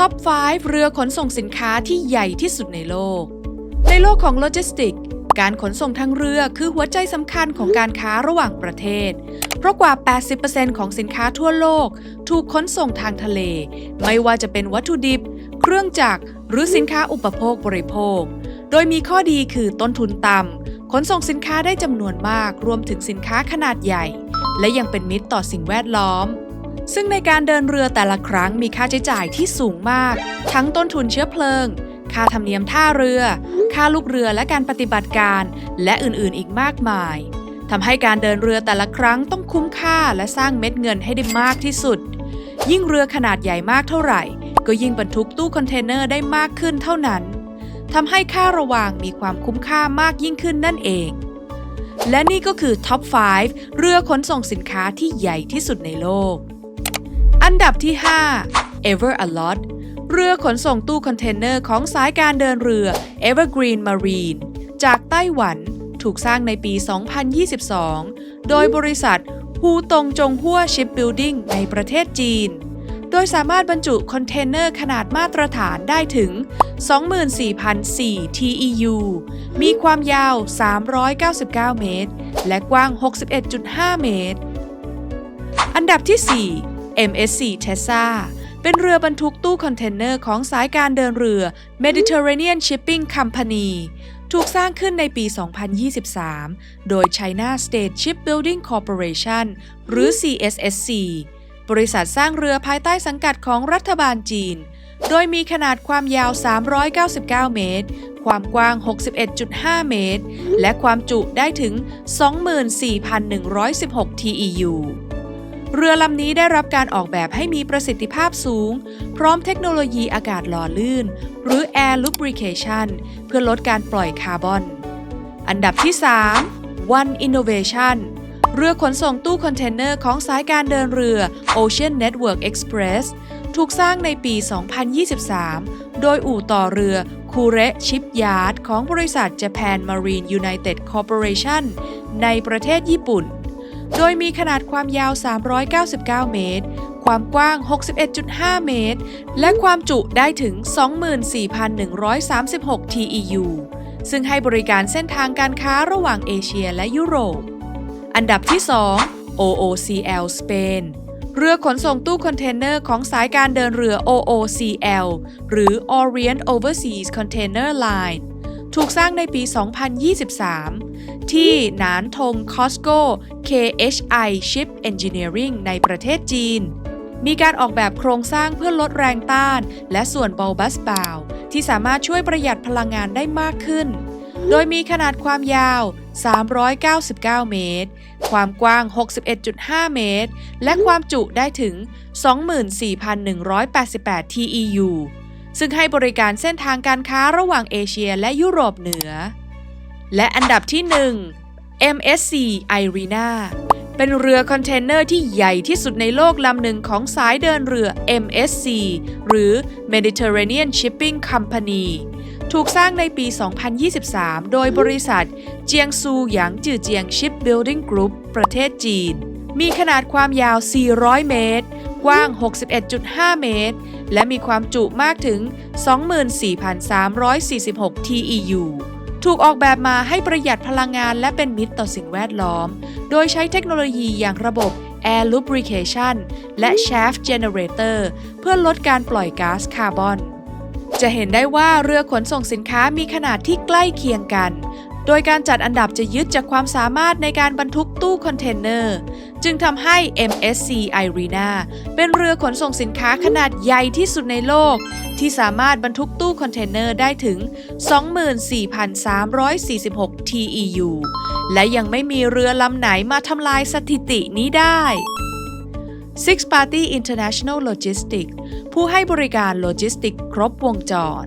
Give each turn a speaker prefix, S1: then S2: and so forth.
S1: ท็อป 5 เรือขนส่งสินค้าที่ใหญ่ที่สุดในโลก ในโลกของโลจิสติก การขนส่งทางเรือคือหัวใจสำคัญของการค้าระหว่างประเทศ เพราะกว่า 80%ของสินค้าทั่วโลก ถูกขนส่งทางทะเล ไม่ว่าจะเป็นวัตถุดิบ เครื่องจักร หรือสินค้าอุปโภคบริโภค โดยมีข้อดีคือต้นทุนต่ำ ขนส่งสินค้าได้จำนวนมาก รวมถึงสินค้าขนาดใหญ่ และยังเป็นมิตรต่อสิ่งแวดล้อม ซึ่งในการเดินเรือแต่ละครั้งมีค่าใช้จ่ายที่สูงมาก ทั้งต้นทุนเชื้อเพลิง ค่าธรรมเนียมท่าเรือ ค่าลูกเรือและการปฏิบัติการ และอื่นๆ อีกมากมายทำให้การเดินเรือแต่ละครั้งต้องคุ้มค่าและสร้างเม็ดเงินให้ได้มากที่สุด ยิ่งเรือขนาดใหญ่มากเท่าไหร่ ก็ยิ่งบรรทุกตู้คอนเทนเนอร์ได้มากขึ้นเท่านั้นทำให้ค่าระวางมีความคุ้มค่ามากยิ่งขึ้นนั่นเอง และนี่ก็คือท็อป 5 เรือขนส่งสินค้าที่ใหญ่ที่สุดในโลก อันดับที่ 5 Ever a Lot เรือขนส่งตู้คอนเทนเนอร์ของสายการเดินเรือ Evergreen Marine จากไต้หวันถูกสร้างในปี 2022 โดยบริษัทฮูตงจงฮั่วชิปบิลดิ้งในประเทศจีน โดยสามารถบรรจุคอนเทนเนอร์ขนาดมาตรฐานได้ถึง 24,004 TEU มีความยาว 399 เมตร และกว้าง 61.5 เมตร อันดับที่ 4 MSC Tessa เป็นเรือบรรทุกตู้คอนเทนเนอร์ของสายการเดินเรือ Mediterranean Shipping Company ถูกสร้างขึ้นในปี 2023 โดย China State Shipbuilding Corporation หรือ CSSC บริษัทสร้างเรือภายใต้สังกัดของรัฐบาลจีน โดยมีขนาดความยาว 399 เมตร ความกว้าง 61.5 เมตร และความจุได้ถึง 24,116 TEU เรือลำนี้ได้รับการออกแบบให้มีประสิทธิภาพสูง พร้อมเทคโนโลยีอากาศหล่อลื่น หรือ Air Lubrication เพื่อลดการปล่อยคาร์บอน อันดับที่ 3 One Innovation เรือขนส่งตู้คอนเทนเนอร์ของสายการเดินเรือ Ocean Network Express ถูกสร้างในปี 2023 โดยอู่ต่อเรือคูเระชิปยาร์ดของบริษัท Japan Marine United Corporation ในประเทศญี่ปุ่น โดยมีขนาดความยาว 399 เมตร ความกว้าง 61.5 เมตร และความจุได้ถึง 24,136 TEU ซึ่งให้บริการเส้นทางการค้าระหว่างเอเชียและยุโรป อันดับที่ 2 OOCL Spain เรือขนส่งตู้คอนเทนเนอร์ของสายการเดินเรือ OOCL หรือ Orient Overseas Container Line ถูกสร้างในปี 2023 ที่หนานทง Costco KHI Ship Engineering ในประเทศจีน มีการออกแบบโครงสร้างเพื่อลดแรงต้าน และส่วนบอลบัสบาวที่สามารถช่วยประหยัดพลังงานได้มากขึ้น โดยมีขนาดความยาว 399 เมตร ความกว้าง 61.5 เมตร และความจุได้ถึง 24,188 TEU ซึ่งให้บริการเส้นทางการค้าระหว่างเอเชียและยุโรปเหนือ และอันดับที่ 1 MSC Irina เป็นเรือคอนเทนเนอร์ที่ใหญ่ที่สุดในโลกลำหนึ่งของสายเดินเรือ MSC หรือ Mediterranean Shipping Company ถูกสร้างในปี 2023 โดยบริษัท เจียงซูหยางจือเจียง Shipbuilding Group ประเทศจีน มีขนาดความยาว 400 เมตร กว้าง 61.5 เมตร และมีความจุมากถึง 24,346 TEU ถูกออกแบบมาให้ประหยัดพลังงานและเป็นมิตรต่อสิ่งแวดล้อม โดยใช้เทคโนโลยีอย่างระบบ Air Lubrication และ Shaft Generator เพื่อลดการปล่อยก๊าซคาร์บอน จะเห็นได้ว่าเรือขนส่งสินค้ามีขนาดที่ใกล้เคียงกัน โดยการจัดอันดับจะยึดจากความสามารถในการบรรทุกตู้คอนเทนเนอร์ จึงทำให้ MSC Irina เป็นเรือขนส่งสินค้าขนาดใหญ่ที่สุดในโลก ที่สามารถบรรทุกตู้คอนเทนเนอร์ได้ถึง 24,346 TEU และยังไม่มีเรือลำไหนมาทำลายสถิตินี้ได้ Six Party International Logistics ผู้ให้บริการโลจิสติกครบวงจร